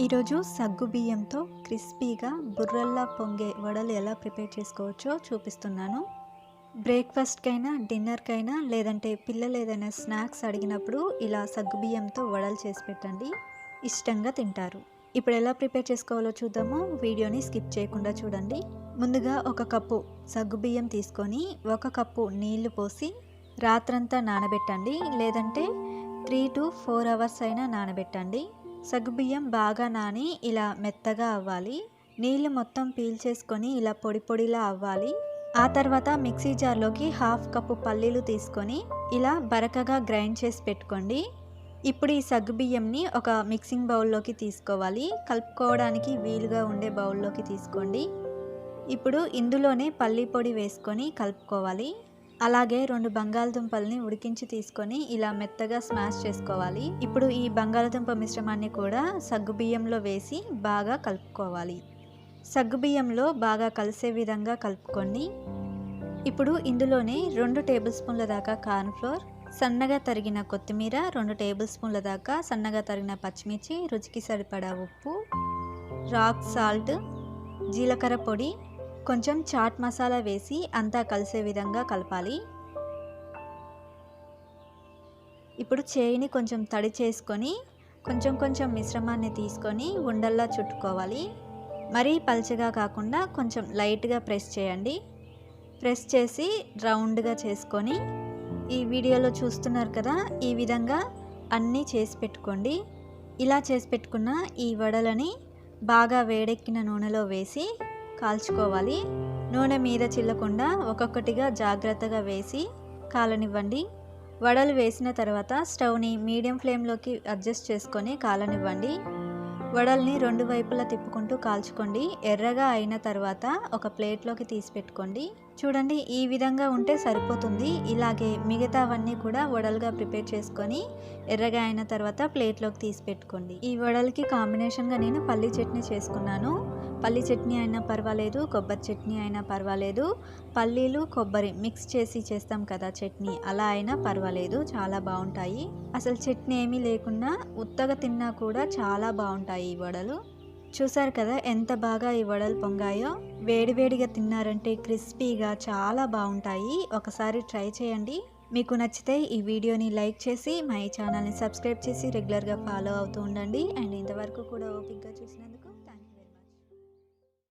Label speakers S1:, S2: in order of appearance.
S1: ఈరోజు సగ్గు బియ్యంతో క్రిస్పీగా బుర్రల్లా పొంగే వడలు ఎలా ప్రిపేర్ చేసుకోవచ్చో చూపిస్తున్నాను. బ్రేక్ఫాస్ట్కైనా డిన్నర్కైనా లేదంటే పిల్లలు ఏదైనా స్నాక్స్ అడిగినప్పుడు ఇలా సగ్గు బియ్యంతో వడలు చేసి పెట్టండి. ఇష్టంగా తింటారు. ఇప్పుడు ఎలా ప్రిపేర్ చేసుకోవాలో చూద్దాము. వీడియోని స్కిప్ చేయకుండా చూడండి. ముందుగా ఒక కప్పు సగ్గు బియ్యం తీసుకొని ఒక కప్పు నీళ్ళు పోసి రాత్రంతా నానబెట్టండి. లేదంటే త్రీ టు ఫోర్ అవర్స్ అయినా నానబెట్టండి. సగ్గుబియ్యం బాగా నాని ఇలా మెత్తగా అవ్వాలి. నీళ్ళు మొత్తం పీల్చేసుకొని ఇలా పొడి పొడిలా అవ్వాలి. ఆ తర్వాత మిక్సీ జార్లోకి హాఫ్ కప్పు పల్లీలు తీసుకొని ఇలా బరకగా గ్రైండ్ చేసి పెట్టుకోండి. ఇప్పుడు ఈ సగ్గుబియ్యంని ఒక మిక్సింగ్ బౌల్లోకి తీసుకోవాలి. కలుపుకోవడానికి వీలుగా ఉండే బౌల్లోకి తీసుకోండి. ఇప్పుడు ఇందులోనే పల్లీ పొడి వేసుకొని కలుపుకోవాలి. అలాగే రెండు బంగాళదుంపల్ని ఉడికించి తీసుకొని ఇలా మెత్తగా స్మాష్ చేసుకోవాలి. ఇప్పుడు ఈ బంగాళదుంప మిశ్రమాన్ని కూడా సగ్గుబియ్యంలో వేసి బాగా కలుపుకోవాలి. సగ్గుబియ్యంలో బాగా కలిసే విధంగా కలుపుకొని ఇప్పుడు ఇందులోనే రెండు టేబుల్ స్పూన్ల దాకా కార్న్ఫ్లోర్ సన్నగా తరిగిన కొత్తిమీర రెండు టేబుల్ స్పూన్ల దాకా సన్నగా తరిగిన పచ్చిమిర్చి రుచికి సరిపడా ఉప్పు రాక్ సాల్ట్ జీలకర్ర పొడి కొంచెం చాట్ మసాలా వేసి అంతా కలిసే విధంగా కలపాలి. ఇప్పుడు చేయిని కొంచెం తడి చేసుకొని కొంచెం కొంచెం మిశ్రమాన్ని తీసుకొని ఉండల్లా చుట్టుకోవాలి. మరీ పల్చగా కాకుండా కొంచెం లైట్గా ప్రెస్ చేయండి. ప్రెస్ చేసి రౌండ్గా చేసుకొని ఈ వీడియోలో చూస్తున్నారు కదా ఈ విధంగా అన్నీ చేసి పెట్టుకోండి. ఇలా చేసి పెట్టుకున్న ఈ వడలని బాగా వేడెక్కిన నూనెలో వేసి కాల్చుకోవాలి. నూనె మీద చిల్లకుండా ఒక్కొక్కటిగా జాగ్రత్తగా వేసి కాలనివ్వండి. వడలు వేసిన తర్వాత స్టవ్ని మీడియం ఫ్లేమ్లోకి అడ్జస్ట్ చేసుకొని కాలనివ్వండి. వడల్ని రెండు వైపులా తిప్పుకుంటూ కాల్చుకోండి. ఎర్రగా అయిన తర్వాత ఒక ప్లేట్లోకి తీసి పెట్టుకోండి. చూడండి ఈ విధంగా ఉంటే సరిపోతుంది. ఇలాగే మిగతావన్నీ కూడా వడలుగా ప్రిపేర్ చేసుకొని ఎర్రగా అయిన తర్వాత ప్లేట్లోకి తీసి పెట్టుకోండి. ఈ వడలకి కాంబినేషన్గా నేను పల్లీ చట్నీ చేసుకున్నాను. పల్లీ చట్నీ అయినా పర్వాలేదు కొబ్బరి చట్నీ అయినా పర్వాలేదు. పల్లీలు కొబ్బరి మిక్స్ చేసి చేస్తాం కదా చట్నీ అలా అయినా పర్వాలేదు చాలా బాగుంటాయి. అసలు చట్నీ ఏమీ లేకుండా ఉత్తగా తిన్నా కూడా చాలా బాగుంటాయి ఈ వడలు. చూసారు కదా ఎంత బాగా ఈ వడలు పొంగాయో? వేడివేడిగా తిన్నారంటే క్రిస్పీగా చాలా బాగుంటాయి. ఒకసారి ట్రై చేయండి. మీకు నచ్చితే ఈ వీడియోని లైక్ చేసి మా ఈ ఛానల్ని సబ్స్క్రైబ్ చేసి రెగ్యులర్గా ఫాలో అవుతూ ఉండండి. అండ్ ఇంతవరకు కూడా ఓపిక్గా చూసినందుకు